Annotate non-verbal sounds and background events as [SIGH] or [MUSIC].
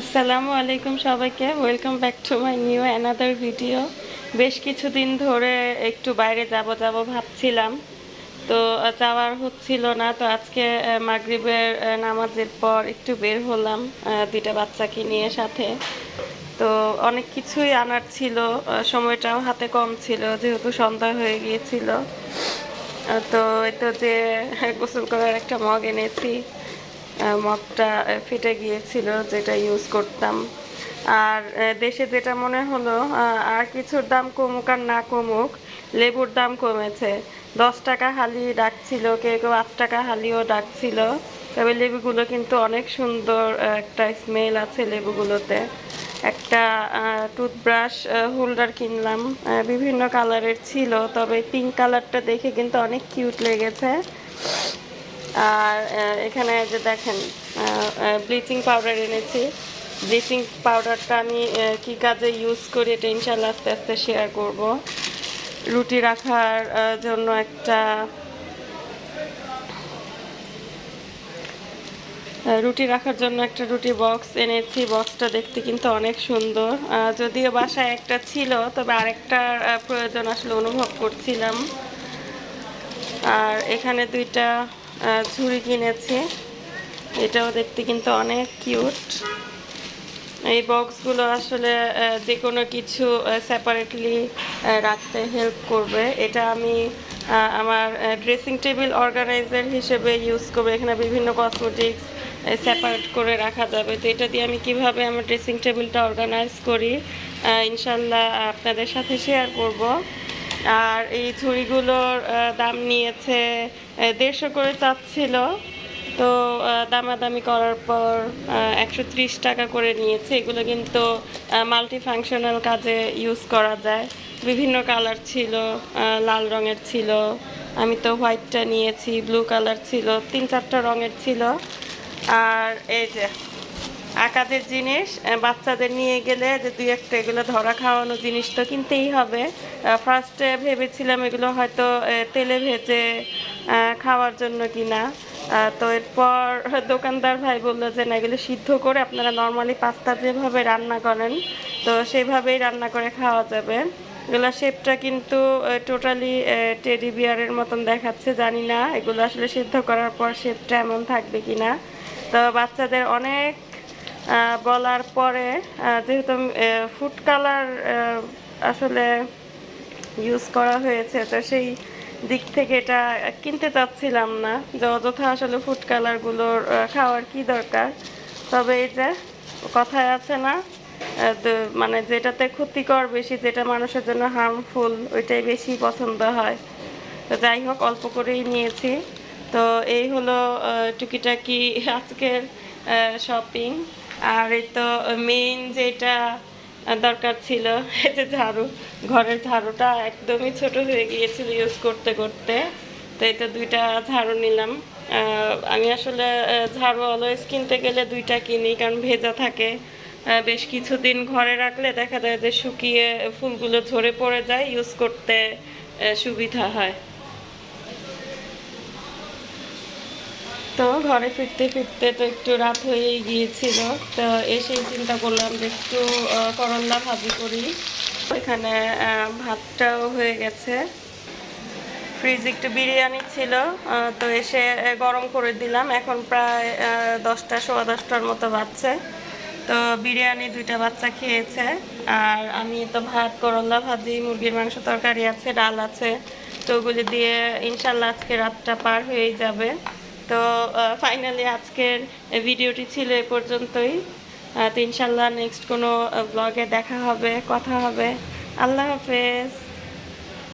আসসালামু আলাইকুম সবাইকে। Welcome back to my new another video বেশ কিছুদিন ধরে একটু বাইরে যাব যাব ভাবছিলাম। তো যাওয়ার হচ্ছিল না। তো, আজকে মাগরিবের নামাজের পর একটু বের হলাম দুইটা বাচ্চাকে নিয়ে সাথে। তো, অনেক কিছুই আনার ছিল। সময়টাও হাতে কম ছিল, যেহেতু সন্ধ্যা হয়ে গিয়েছিল। তো, এই তো যে, গোসল করার একটা মগ এনেছি। মগটা ফেটে গিয়েছিল, যেটা ইউজ করতাম। আর দেশে যেটা মনে হলো আর কিছুর দাম কমুক আর না কমুক, লেবুর দাম কমেছে। দশ টাকা হালি ডাকছিল, কেউ কেউ আট টাকা হালিও ডাকছিল। তবে লেবুগুলো কিন্তু অনেক সুন্দর একটা স্মেল আছে লেবুগুলোতে। একটা টুথব্রাশ হোল্ডার কিনলাম। বিভিন্ন কালারের ছিল, তবে পিঙ্ক কালারটা দেখে কিন্তু অনেক কিউট লেগেছে। আর এখানে যে দেখেন ব্লিচিং পাউডার এনেছি। ব্লিচিং পাউডারটা আমি কি কাজে ইউজ করি এটা ইনশাল্লাহ আস্তে আস্তে শেয়ার করব। রুটি রাখার জন্য একটা রুটি রাখার জন্য একটা রুটি বক্স এনেছি। বক্সটা দেখতে কিন্তু অনেক সুন্দর। যদিও বাসায় একটা ছিল, তবে আরেকটার প্রয়োজন আসলে অনুভব করছিলাম। আর এখানে দুইটা ঝুড়ি কিনেছি। এটাও দেখতে কিন্তু অনেক কিউট। এই বক্সগুলো আসলে যে কোনো কিছু সেপারেটলি রাখতে হেল্প করবে। এটা আমি আমার ড্রেসিং টেবিল অর্গানাইজার হিসেবে ইউজ করব। এখানে বিভিন্ন কসমেটিক্স সেপারেট করে রাখা যাবে। তো এটা দিয়ে আমি কীভাবে আমার ড্রেসিং টেবিলটা অর্গানাইজ করি ইনশাল্লাহ আপনাদের সাথে শেয়ার করব। আর এই ছুরিগুলোর দাম নিয়েছে দেড়শো করে চাচ্ছিল। তো দামাদামি করার পর একশো ত্রিশ টাকা করে নিয়েছে। এগুলো কিন্তু মাল্টি ফাংশনাল কাজে ইউজ করা যায়। বিভিন্ন কালার ছিল লাল রঙের ছিল। আমি তো হোয়াইটটা নিয়েছি ব্লু কালার ছিল, তিন চারটা রঙের ছিল। আর এই যে আকাদের জিনিস বাচ্চাদের নিয়ে গেলে যে দুই একটা এগুলো ধরা খাওয়ানো জিনিস তো কিনতেই হবে। ফার্স্টে ভেবেছিলাম এগুলো হয়তো তেলে ভেজে খাওয়ার জন্য কিনা। তো এরপর [LAUGHS] দোকানদার ভাই বলল যে, না, এগুলো সিদ্ধ করে আপনারা নর্মালি পাস্তা যেভাবে রান্না করেন, তো সেভাবেই রান্না করে খাওয়া যাবে। এগুলো শেপটা কিন্তু টোটালি টেডি বিয়ারের মতন দেখাচ্ছে, জানি না এগুলো আসলে সিদ্ধ করার পর শেপটা এমন থাকবে কিনা। তো বাচ্চাদের অনেক বলার পরে যেহেতু ফুড কালার আসলে ইউজ করা হয়েছে, তো সেই দিক থেকে এটা কিনতে চাচ্ছিলাম না। যে অযথা আসলে ফুড কালারগুলোর খাওয়ার কি দরকার? তবে এই যে, কথায় আছে না মানে যেটাতে ক্ষতিকর বেশি, যেটা মানুষের জন্য হার্মফুল ওইটাই বেশি পছন্দ হয়। তো যাই হোক, অল্প করেই নিয়েছি। তো এই হলো টুকিটাকি আজকের শপিং আর এই তো মেইন যেটা দরকার ছিল, এই যে ঝাড়ু। ঘরের ঝাড়ুটা একদমই ছোট হয়ে গিয়েছিল ইউজ করতে করতে। তো এটা দুইটা ঝাড়ু নিলাম। আমি আসলে ঝাড়ু অলওয়েজ কিনতে গেলে দুইটা কিনি, কারণ ভেজা থাকে। বেশ কিছুদিন ঘরে রাখলে দেখা যায় যে শুকিয়ে ফুলগুলো ঝরে পড়ে যায় ইউজ করতে সুবিধা হয়। তো ঘরে ফিরতে ফিরতে তো একটু রাত হয়েই গিয়েছিল। তো এসেই চিন্তা করলাম যে একটু করল্লা ভাজি করি। এখানে ভাতটাও হয়ে গেছে। ফ্রিজ একটু বিরিয়ানি ছিল তো এসে গরম করে দিলাম। এখন প্রায় দশটা, সোয়া দশটার মতো বাজছে। তো বিরিয়ানি দুইটা বাচ্চা খেয়েছে। আর আমি তো ভাত করল্লা ভাজি, মুরগির মাংস তরকারি আছে, ডাল আছে। তো ওগুলি দিয়ে ইনশাল্লাহ আজকে রাতটা পার হয়েই যাবে। তো ফাইনালি আজকের ভিডিওটি ছিল এ পর্যন্তই। তো ইনশাল্লাহ নেক্সট কোনো ব্লগে দেখা হবে, কথা হবে। আল্লাহ হাফেজ।